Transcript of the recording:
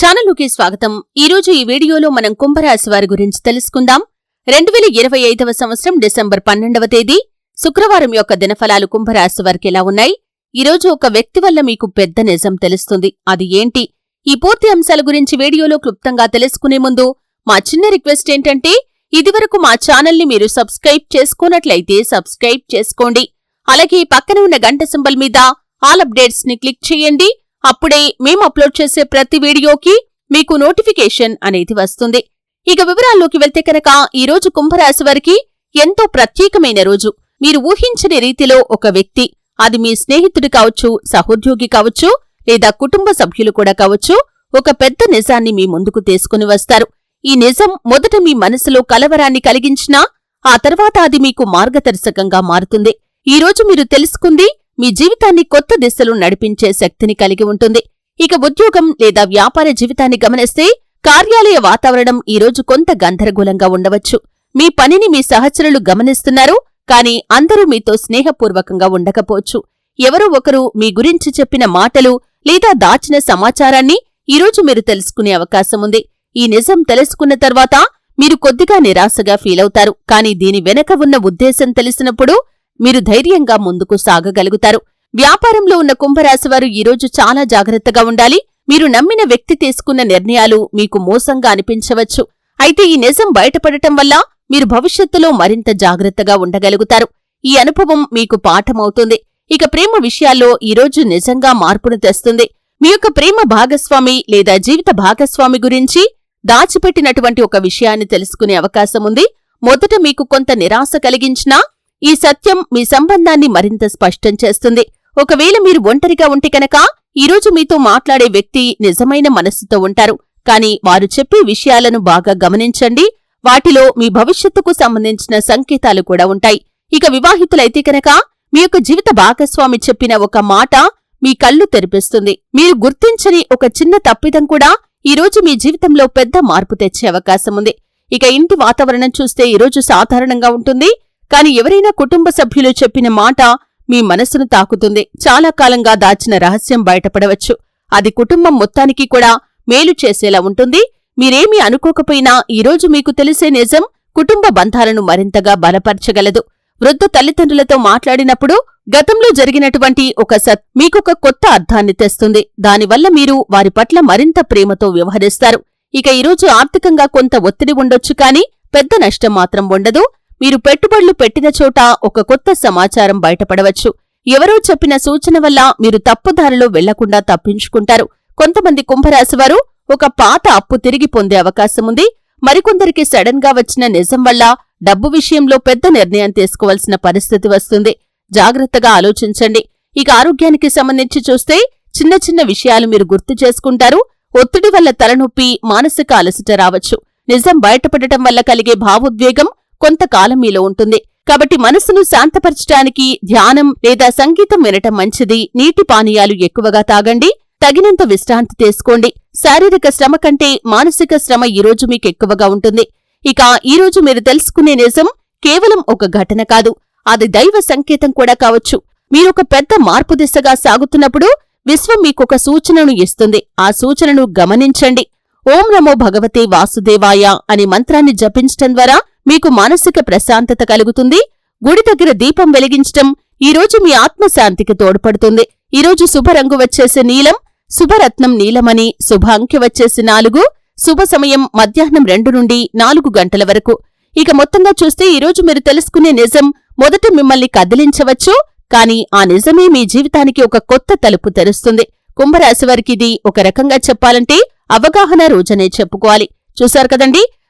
ఛానల్కి స్వాగతం. ఈరోజు ఈ వీడియోలో మనం కుంభరాశి వారి గురించి తెలుసుకుందాం. రెండు వేల ఇరవై ఐదవ సంవత్సరం డిసెంబర్ పన్నెండవ తేదీ. శుక్రవారం యొక్క దినఫలాలు కుంభరాశి వారికి ఎలా ఉన్నాయి? ఈరోజు ఒక వ్యక్తి వల్ల మీకు పెద్ద నిజం తెలుస్తుంది. అది ఏంటి? ఈ పూర్తి అంశాల గురించి వీడియోలో క్లుప్తంగా తెలుసుకునే ముందు మా చిన్న రిక్వెస్ట్ ఏంటంటే ఇదివరకు మా ఛానల్ని మీరు సబ్స్క్రైబ్ చేసుకున్నట్లయితే సబ్స్క్రైబ్ చేసుకోండి. అలాగే పక్కన ఉన్న గంట సింబల్ మీద ఆల్ అప్డేట్స్ని క్లిక్ చేయండి. అప్పుడే మేం అప్లోడ్ చేసే ప్రతి వీడియోకి మీకు నోటిఫికేషన్ అనేది వస్తుంది. ఇక వివరాల్లోకి వెళ్తే కనుక ఈ రోజు కుంభరాశి వారికి ఎంతో ప్రత్యేకమైన రోజు. మీరు ఊహించని రీతిలో ఒక వ్యక్తి అది మీ స్నేహితుడు కావచ్చు సహోద్యోగి కావచ్చు లేదా కుటుంబ సభ్యులు కూడా కావచ్చు ఒక పెద్ద నిజాన్ని మీ ముందుకు తీసుకుని వస్తారు. ఈ నిజం మొదట మీ మనసులో కలవరాన్ని కలిగించినా ఆ తర్వాత అది మీకు మార్గదర్శకంగా మారుతుంది. ఈరోజు మీరు తెలుసుకుంది మీ జీవితాన్ని కొత్త దిశలు నడిపించే శక్తిని కలిగి ఉంటుంది. ఇక ఉద్యోగం లేదా వ్యాపార జీవితాన్ని గమనిస్తే కార్యాలయ వాతావరణం ఈరోజు కొంత గందరగోళంగా ఉండవచ్చు. మీ పనిని మీ సహచరులు గమనిస్తున్నారు కానీ అందరూ మీతో స్నేహపూర్వకంగా ఉండకపోవచ్చు. ఎవరో ఒకరు మీ గురించి చెప్పిన మాటలు లేదా దాచిన సమాచారాన్ని ఈరోజు మీరు తెలుసుకునే అవకాశం ఉంది. ఈ నిజం తెలుసుకున్న తర్వాత మీరు కొద్దిగా నిరాశగా ఫీలవుతారు. కానీ దీని వెనక ఉన్న ఉద్దేశం తెలిసినప్పుడు మీరు ధైర్యంగా ముందుకు సాగగలుగుతారు. వ్యాపారంలో ఉన్న కుంభరాశివారు ఈరోజు చాలా జాగ్రత్తగా ఉండాలి. మీరు నమ్మిన వ్యక్తి తీసుకున్న నిర్ణయాలు మీకు మోసంగా అనిపించవచ్చు. అయితే ఈ నిజం బయటపడటం వల్ల మీరు భవిష్యత్తులో మరింత జాగ్రత్తగా ఉండగలుగుతారు. ఈ అనుభవం మీకు పాఠమవుతుంది. ఇక ప్రేమ విషయాల్లో ఈరోజు నిజంగా మార్పును తెస్తుంది. మీ యొక్క ప్రేమ భాగస్వామి లేదా జీవిత భాగస్వామి గురించి దాచిపెట్టినటువంటి ఒక విషయాన్ని తెలుసుకునే అవకాశం ఉంది. మొదట మీకు కొంత నిరాశ కలిగించినా ఈ సత్యం మీ సంబంధాన్ని మరింత స్పష్టం చేస్తుంది. ఒకవేళ మీరు ఒంటరిగా ఉంటే కనుక ఈరోజు మీతో మాట్లాడే వ్యక్తి నిజమైన మనస్సుతో ఉంటారు. కానీ వారు చెప్పే విషయాలను బాగా గమనించండి. వాటిలో మీ భవిష్యత్తుకు సంబంధించిన సంకేతాలు కూడా ఉంటాయి. ఇక వివాహితులైతే కనుక మీ యొక్క జీవిత భాగస్వామి చెప్పిన ఒక మాట మీ కళ్ళు తెరిపిస్తుంది. మీరు గుర్తించని ఒక చిన్న తప్పిదం కూడా ఈరోజు మీ జీవితంలో పెద్ద మార్పు తెచ్చే అవకాశం ఉంది. ఇక ఇంటి వాతావరణం చూస్తే ఈరోజు సాధారణంగా ఉంటుంది. కాని ఎవరైనా కుటుంబ సభ్యులు చెప్పిన మాట మీ మనస్సును తాకుతుంది. చాలా కాలంగా దాచిన రహస్యం బయటపడవచ్చు. అది కుటుంబం మొత్తానికి కూడా మేలు చేసేలా ఉంటుంది. మీరేమీ అనుకోకపోయినా ఈరోజు మీకు తెలిసే నిజం కుటుంబ బంధాలను మరింతగా బలపరచగలదు. వృద్ధ తల్లిదండ్రులతో మాట్లాడినప్పుడు గతంలో జరిగినటువంటి ఒక సత్ మీకొక కొత్త అర్థాన్ని తెస్తుంది. దానివల్ల మీరు వారి పట్ల మరింత ప్రేమతో వ్యవహరిస్తారు. ఇక ఈరోజు ఆర్థికంగా కొంత ఒత్తిడి ఉండొచ్చు కాని పెద్ద నష్టం మాత్రం ఉండదు. మీరు పెట్టుబడులు పెట్టిన చోట ఒక కొత్త సమాచారం బయటపడవచ్చు. ఎవరో చెప్పిన సూచన వల్ల మీరు తప్పుదారిలో వెళ్ళకుండా తప్పించుకుంటారు. కొంతమంది కుంభరాశివారు ఒక పాత అప్పు తిరిగి పొందే అవకాశముంది మరికొందరికి సడన్గా వచ్చిన నిజం వల్ల డబ్బు విషయంలో పెద్ద నిర్ణయం తీసుకోవాల్సిన పరిస్థితి వస్తుంది. జాగ్రత్తగా ఆలోచించండి. ఇక ఆరోగ్యానికి సంబంధించి చూస్తే చిన్న చిన్న విషయాలు మీరు గుర్తు చేసుకుంటారు. ఒత్తిడి వల్ల తలనొప్పి మానసిక అలసట రావచ్చు. నిజం బయటపడటం వల్ల కలిగే భావోద్వేగం కొంతకాలం మీలో ఉంటుంది. కాబట్టి మనసును శాంతపరచడానికి ధ్యానం లేదా సంగీతం వినటం మంచిది. నీటి పానీయాలు ఎక్కువగా తాగండి. తగినంత విశ్రాంతి తీసుకోండి. శారీరక శ్రమ కంటే మానసిక శ్రమ ఈరోజు మీకు ఎక్కువగా ఉంటుంది. ఇక ఈరోజు మీరు తెలుసుకునే నిజం కేవలం ఒక ఘటన కాదు. అది దైవ సంకేతం కూడా కావచ్చు. మీరొక పెద్ద మార్పు దిశగా సాగుతున్నప్పుడు విశ్వం మీకొక సూచనను ఇస్తుంది. ఆ సూచనను గమనించండి. ఓం నమో భగవతే వాసుదేవాయ అనే మంత్రాన్ని జపించటం ద్వారా మీకు మానసిక ప్రశాంతత కలుగుతుంది. గుడి దగ్గర దీపం వెలిగించటం ఈరోజు మీ ఆత్మశాంతికి తోడ్పడుతుంది. ఈరోజు శుభరంగు వచ్చేసే నీలం శుభరత్నం నీలమని శుభ అంకె వచ్చేసి నాలుగు శుభ సమయం మధ్యాహ్నం రెండు నుండి నాలుగు గంటల వరకు. ఇక మొత్తంగా చూస్తే ఈరోజు మీరు తెలుసుకునే నిజం మొదట మిమ్మల్ని కదిలించవచ్చు కానీ ఆ నిజమే మీ జీవితానికి ఒక కొత్త తలుపు తెరుస్తుంది. కుంభరాశి వారికి ఇది ఒక రకంగా చెప్పాలంటే అవగాహన రోజనే చెప్పుకోవాలి. చూశారు కదండి?